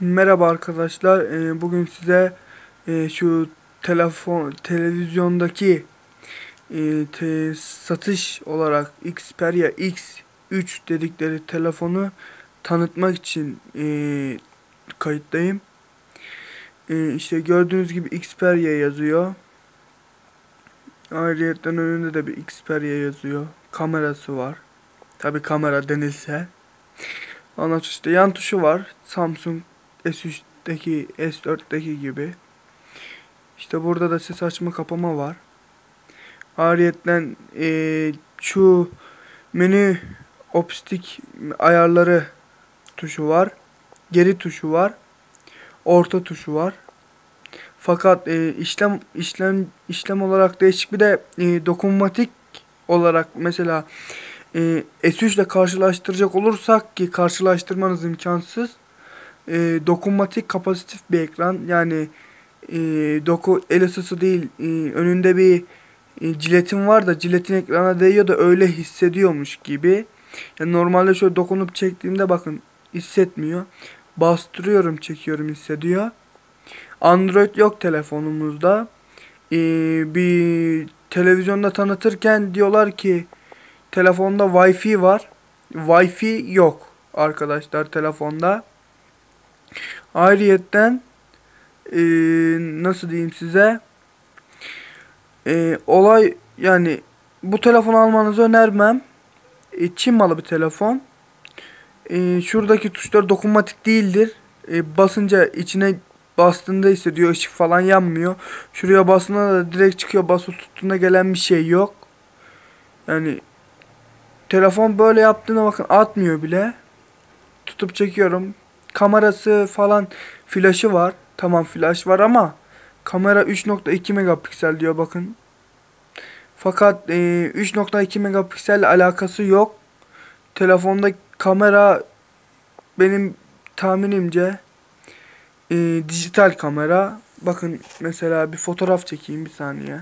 Merhaba arkadaşlar. Ee, bugün size e, şu telefon televizyondaki e, satış olarak Xperia X3 dedikleri telefonu tanıtmak için e, kayıttayım. E, işte gördüğünüz gibi Xperia yazıyor. Ayrıyeten önünde de bir Xperia yazıyor. Kamerası var. Tabi kamera denilse. Ondan sonra işte yan tuşu var. Samsung S3'teki S4'teki gibi. İşte burada da ses açma kapama var. Ariyetten eee, şu menü opstik ayarları tuşu var. Geri tuşu var. Orta tuşu var. Fakat eee, işlem işlem işlem olarak değişik bir de eee, dokunmatik olarak mesela eee S3 ile karşılaştıracak olursak ki karşılaştırmanız imkansız e, dokunmatik kapasitif bir ekran. Yani e, doku el ısısı değil. E, önünde bir e, jiletin var da jiletin ekrana değiyor da öyle hissediyormuş gibi. Yani normalde şöyle dokunup çektiğimde bakın hissetmiyor. Bastırıyorum çekiyorum hissediyor. Android yok telefonumuzda. E, bir televizyonda tanıtırken diyorlar ki telefonda Wi-Fi var. Wi-Fi yok arkadaşlar telefonda. Ayrıyetten e, nasıl diyeyim size e, olay yani bu telefonu almanızı önermem. E, Çin malı bir telefon. E, şuradaki tuşlar dokunmatik değildir. E, basınca içine bastığında hissediyor ışık falan yanmıyor. Şuraya bastığında da direkt çıkıyor basılı tuttuğunda gelen bir şey yok. Yani telefon böyle yaptığına bakın atmıyor bile. Tutup çekiyorum kamerası falan flaşı var. Tamam flash var ama kamera 3.2 megapiksel diyor bakın. Fakat e, 3.2 megapiksel alakası yok. Telefonda kamera benim tahminimce e, dijital kamera. Bakın mesela bir fotoğraf çekeyim bir saniye.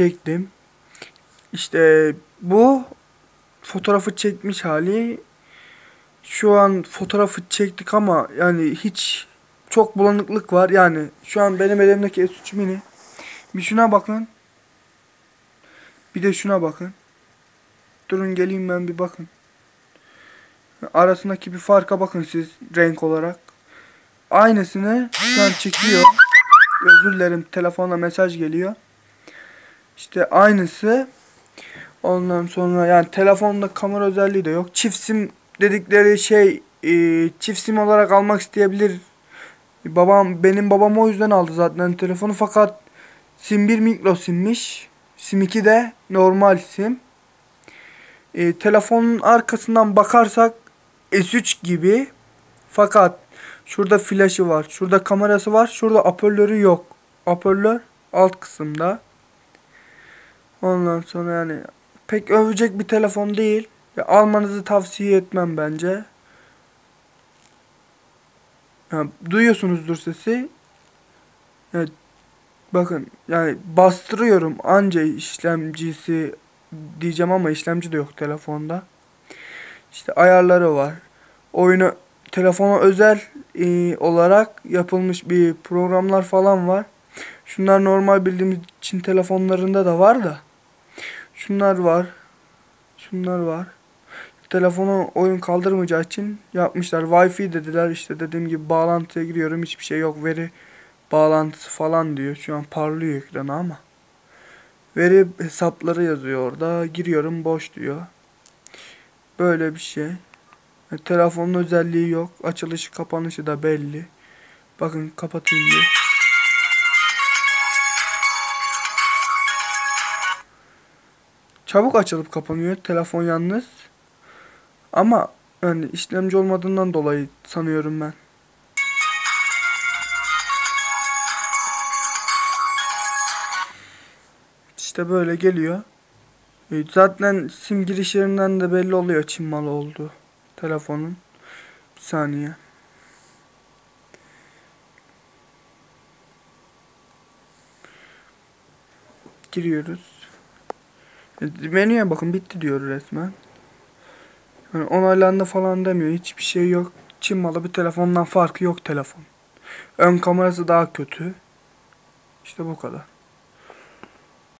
Çektim. İşte bu fotoğrafı çekmiş hali. Şu an fotoğrafı çektik ama yani hiç çok bulanıklık var. Yani şu an benim elimdeki S3 mini. Bir şuna bakın. Bir de şuna bakın. Durun geleyim ben bir bakın. Arasındaki bir farka bakın siz renk olarak. Aynısını şu an çekiyor. Özür dilerim telefonla mesaj geliyor. İşte aynısı. Ondan sonra yani telefonda kamera özelliği de yok. Çift sim dedikleri şey e, çift sim olarak almak isteyebilir. Babam benim babam o yüzden aldı zaten telefonu fakat sim 1 mikro simmiş. Sim 2 de normal sim. E, telefonun arkasından bakarsak S3 gibi fakat şurada flaşı var. Şurada kamerası var. Şurada hoparlörü yok. Hoparlör alt kısımda. Ondan sonra yani pek övecek bir telefon değil. Ya, almanızı tavsiye etmem bence. Ya, duyuyorsunuzdur sesi. Ya, bakın yani bastırıyorum anca işlemcisi diyeceğim ama işlemci de yok telefonda. İşte ayarları var. Oyunu telefona özel e, olarak yapılmış bir programlar falan var. Şunlar normal bildiğimiz Çin telefonlarında da var da. Şunlar var. Şunlar var. Telefonu oyun kaldırmayacağı için yapmışlar. Wi-Fi dediler işte dediğim gibi bağlantıya giriyorum hiçbir şey yok. Veri bağlantısı falan diyor. Şu an parlıyor ekranı ama. Veri hesapları yazıyor orada. Giriyorum boş diyor. Böyle bir şey. E, telefonun özelliği yok. Açılışı kapanışı da belli. Bakın kapatayım diyor. Çabuk açılıp kapanıyor telefon yalnız. Ama yani işlemci olmadığından dolayı sanıyorum ben. İşte böyle geliyor. E, zaten sim giriş yerinden de belli oluyor Çin malı oldu telefonun. Bir saniye. Giriyoruz. Menüye bakın bitti diyor resmen. Yani onaylandı falan demiyor. Hiçbir şey yok. Çin malı bir telefondan farkı yok telefon. Ön kamerası daha kötü. İşte bu kadar.